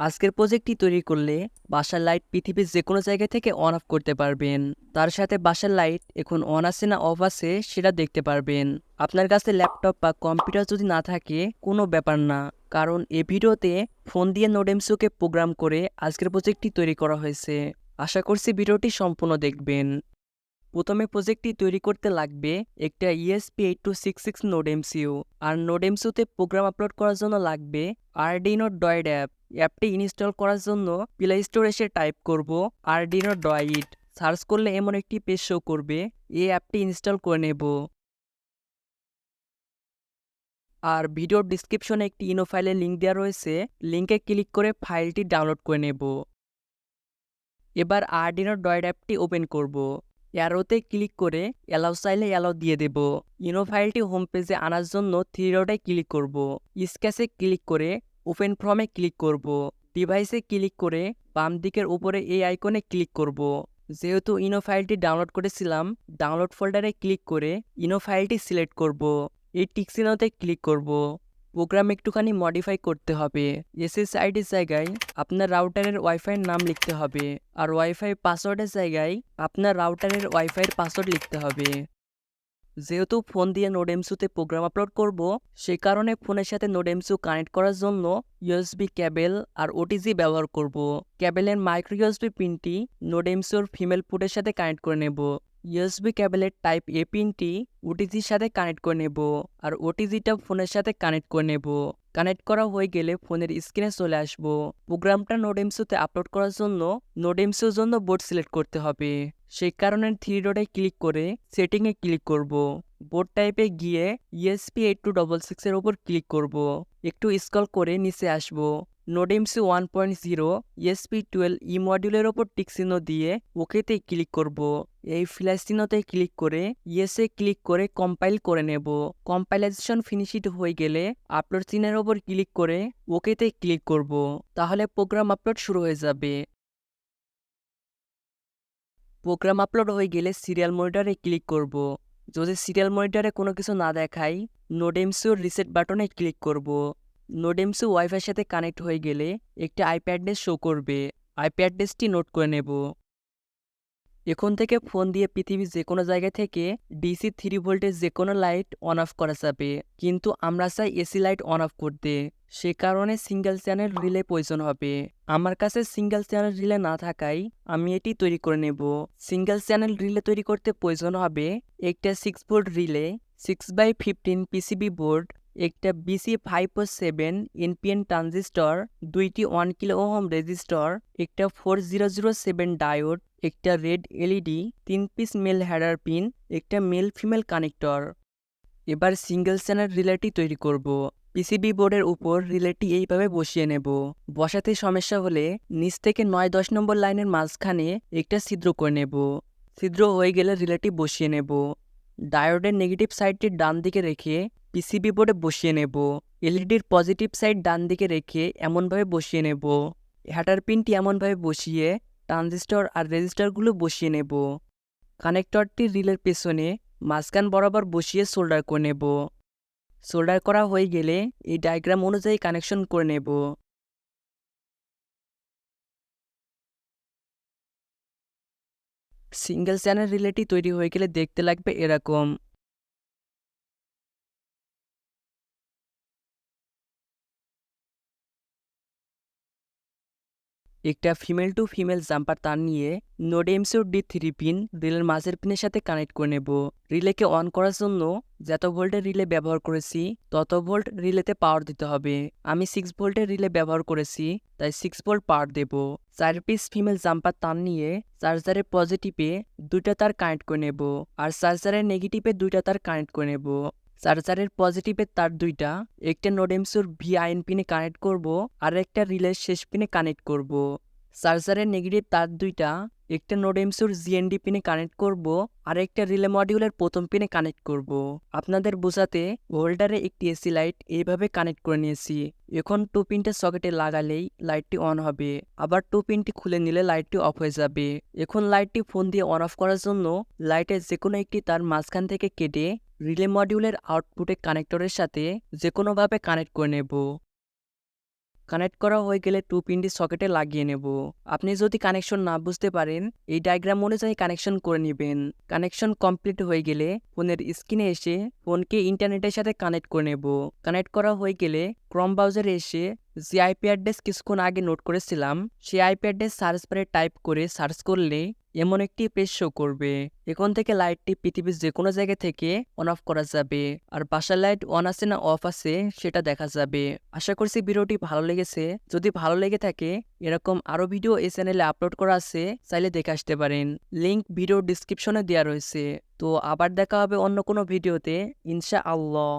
আজকের প্রজেক্টটি তৈরি করলে বাসার লাইট পৃথিবীর যে কোনো জায়গা থেকে অন অফ করতে পারবেন। তার সাথে বাসার লাইট এখন অন আছে না অফ আছে সেটা দেখতে পারবেন। আপনার কাছে ল্যাপটপ বা কম্পিউটার যদি না থাকে, কোনো ব্যাপার না। কারণ এ ভিডিওতে ফোন দিয়ে নোডেমসুকে প্রোগ্রাম করে আজকের প্রজেক্টটি তৈরি করা হয়েছে। আশা করছি ভিডিওটি সম্পূর্ণ দেখবেন। প্রথমে প্রজেক্টটি তৈরি করতে লাগবে একটা ESP eight two six six node MCU আর নোড এমসিউতে প্রোগ্রাম আপলোড করার জন্য লাগবে আরডিনো ডয়েড অ্যাপ অ্যাপটি ইনস্টল করার জন্য প্লে স্টোর এসে টাইপ করব আরডিনো ডয়েড সার্চ করলে এমন একটি পেজ শো করবে। এই অ্যাপটি ইনস্টল করে নেব। আর ভিডিওর ডিসক্রিপশনে একটি ইনো ফাইলের লিঙ্ক দেওয়া রয়েছে। লিঙ্কে ক্লিক করে ফাইলটি ডাউনলোড করে নেব। এবার আরডিনো ডয়েড অ্যাপটি ওপেন করব। অ্যারোতে ক্লিক করে অ্যালাউ চাইলে অ্যালাউ দিয়ে দেব। ইনো ফাইলটি হোম পেজে আনার জন্য থ্রি ক্লিক করব। স্ক্যাচে ক্লিক করে ওপেন ফর্মে ক্লিক করব। ডিভাইসে ক্লিক করে বাম দিকের উপরে এই আইকনে ক্লিক করব। যেহেতু ইনো ফাইলটি ডাউনলোড করেছিলাম ডাউনলোড ফোল্ডারে ক্লিক করে ইনো ফাইলটি সিলেক্ট করব। এই টিকসিনোতে ক্লিক করব। প্রোগ্রাম একটুখানি মডিফাই করতে হবে। এসএসআইডির জায়গায় আপনার রাউটারের ওয়াইফাইয়ের নাম লিখতে হবে। আর ওয়াইফাই পাসওয়ার্ডের জায়গায় আপনার রাউটারের ওয়াইফাইয়ের পাসওয়ার্ড লিখতে হবে। যেহেতু ফোন দিয়ে নোডেমসুতে প্রোগ্রাম আপলোড করব সেই কারণে ফোনের সাথে নোডেমসু কানেক্ট করার জন্য ইউএসবি ক্যাবেল আর ওটিজি ব্যবহার করব। ক্যাবেলের মাইক্রো ইউএসবি পিনটি নোডেমসুর ফিমেল পুটের সাথে কানেক্ট করে নেব। ইউএসবি ক্যাবেলের টাইপ এ পিনটি ওটিজির সাথে কানেক্ট করে নেব আর ওটিজিটা ফোনের সাথে কানেক্ট করে নেব। কানেক্ট করা হয়ে গেলে ফোনের স্ক্রিনে চলে আসব। প্রোগ্রামটা নোডেমসুতে আপলোড করার জন্য নোডেমসুর জন্য বোর্ড সিলেক্ট করতে হবে। সেই কারণে থ্রি ডটে ক্লিক করে সেটিংয়ে ক্লিক করব। বোর্ড টাইপে গিয়ে ইএসপি এইট টু ডবল সিক্সের ওপর ক্লিক করব। একটু স্ক্রল করে নিচে আসব। NodeMCU one point zero ESP twelve E মডিউলের ওপর টিকচিহ্ন দিয়ে ওকেতে ক্লিক করব। এই ফ্ল্যাশ চিহ্নতে ক্লিক করে ইয়েসে ক্লিক করে কম্পাইল করে নেব। কম্পাইলাইজেশন ফিনিশিড হয়ে গেলে আপলোড চিহ্নের ওপর ক্লিক করে ওকেতে ক্লিক করব। তাহলে প্রোগ্রাম আপলোড শুরু হয়ে যাবে। প্রোগ্রাম আপলোড হয়ে গেলে সিরিয়াল মনিটরে ক্লিক করব। যদি সিরিয়াল মনিটরে কোনো কিছু না দেখায় নোডেমসিওর রিসেট বাটনে ক্লিক করব। নোডেমসি ওয়াইফাইয়ের সাথে কানেক্ট হয়ে গেলে একটি আইপ্যাড ডেস শো করবে। আইপ্যাড ডেসটি নোট করে নেব। এখন থেকে ফোন দিয়ে পৃথিবীর যে কোনো জায়গা থেকে ডিসি থ্রি ভোল্টের যে কোনো লাইট অন অফ করা যাবে। কিন্তু আমরা চাই এসি লাইট অন অফ করতে। সে কারণে সিঙ্গেল চ্যানেল রিলে প্রয়োজন হবে। আমার কাছে সিঙ্গেল চ্যানেল রিলে না থাকায় আমি এটি তৈরি করে নেব। সিঙ্গেল চ্যানেল রিলে তৈরি করতে প্রয়োজন হবে একটা six volt relay six by fifteen PCB board একটা BC five seven NPN transistor দুইটি ওয়ান কিলো ওহম রেজিস্টর একটা four zero zero seven diode একটা রেড এলইডি তিন পিস মেল হ্যাডার পিন একটা মেল ফিমেল কানেক্টর এবার single channel রিলেটি তৈরি করব। পিসিবি বোর্ডের উপর রিলেটি এইভাবে বসিয়ে নেব। বসাতে সমস্যা হলে নিচ থেকে নয় দশ নম্বর লাইনের মাঝখানে একটা ছিদ্র করে নেব। ছিদ্র হয়ে গেলে রিলেটি বসিয়ে নেব। ডায়োডের নেগেটিভ সাইডটি ডান দিকে রেখে পিসিবি বোর্ডে বসিয়ে নেব। এলইডির পজিটিভ সাইড ডান দিকে রেখে এমনভাবে বসিয়ে নেব। হ্যাটার পিনটি এমনভাবে বসিয়ে ট্রানজিস্টর আর রেজিস্টারগুলো বসিয়ে নেব। কানেক্টরটি রিলের পেছনে মাঝখান বরাবর বসিয়ে সোল্ডার করে নেব। সোল্ডার করা হয়ে গেলে এই ডায়াগ্রাম অনুযায়ী কানেকশন করে নেব। সিঙ্গেল চ্যানেল রিলেটি তৈরি হয়ে গেলে দেখতে লাগবে এরকম। একটা ফিমেল টু ফিমেল জাম্পার তার নিয়ে node MCU D three pin রিলের মাঝের পিনের সাথে কানেক্ট করে নেব রিলেকে অন করার জন্য যত ভোল্টের রিলে ব্যবহার করেছি তত ভোল্ট রিলেতে পাওয়ার দিতে হবে আমি সিক্স ভোল্টের রিলে ব্যবহার করেছি তাই সিক্স ভোল্ট পাওয়ার দেব চার পিস ফিমেল জাম্পার তার নিয়ে চার্জারের পজিটিভে দুইটা তার কানেক্ট করে নেব আর চার্জারের নেগেটিভে দুইটা তার কানেক্ট করে নেব চার্জারের পজিটিভের তার দুইটা। একটা নোডেমসুর ভি আইন পিনে কানেক্ট করব, আর একটা রিলের শেষ পিনে কানেক্ট করব। চার্জারের নেগেটিভ তার দুইটা, একটা নোডেমসুর জিএনডি পিনে কানেক্ট করব, আর একটা রিলে মডিউলের প্রথম পিনে কানেক্ট করব। আপনাদের বোঝাতে হোল্ডারে একটি এসি লাইট এইভাবে কানেক্ট করে নিয়েছি। এখন টু পিনটা সকেটে লাগালেই লাইটটি অন হবে। আবার টু পিনটি খুলে নিলে লাইটটি অফ হয়ে যাবে। এখন লাইটটি ফোন দিয়ে অন অফ করার জন্য লাইটের যে কোনো একটি তার মাঝখান থেকে কেটে রিলে মডিউলের আউটপুটে কানেক্টরের সাথে যে কোনোভাবে কানেক্ট করে নেব। কানেক্ট করা হয়ে গেলে টু পিনটি সকেটে লাগিয়ে নেব। আপনি যদি কানেকশন না বুঝতে পারেন, এই ডায়াগ্রাম অনুযায়ী কানেকশন করে নেবেন। কানেকশন কমপ্লিট হয়ে গেলে ফোনের স্ক্রিনে এসে ফোনকে ইন্টারনেটের সাথে কানেক্ট করে নেব। কানেক্ট করা হয়ে গেলে ক্রম ব্রাউজারে এসে যে আইপি অ্যাড্রেস কিছুক্ষণ আগে নোট করেছিলাম, সেই আইপি অ্যাড্রেস সার্চ বারে টাইপ করে সার্চ করলে এমন একটি পেজ শো করবে। এখন থেকে লাইটটি পৃথিবীর যে কোনো জায়গা থেকে অন অফ করা যাবে। আর বাসার লাইট অন আছে না অফ আছে, সেটা দেখা যাবে। আশা করছি ভিডিওটি ভালো লেগেছে। যদি ভালো লেগে থাকে, এরকম আরও ভিডিও এই চ্যানেলে আপলোড করা আছে, চাইলে দেখে আসতে পারেন। লিংক ভিডিও ডিসক্রিপশনে দেওয়া রয়েছে। তো আবার দেখা হবে অন্য কোনো ভিডিওতে ইনশা আল্লাহ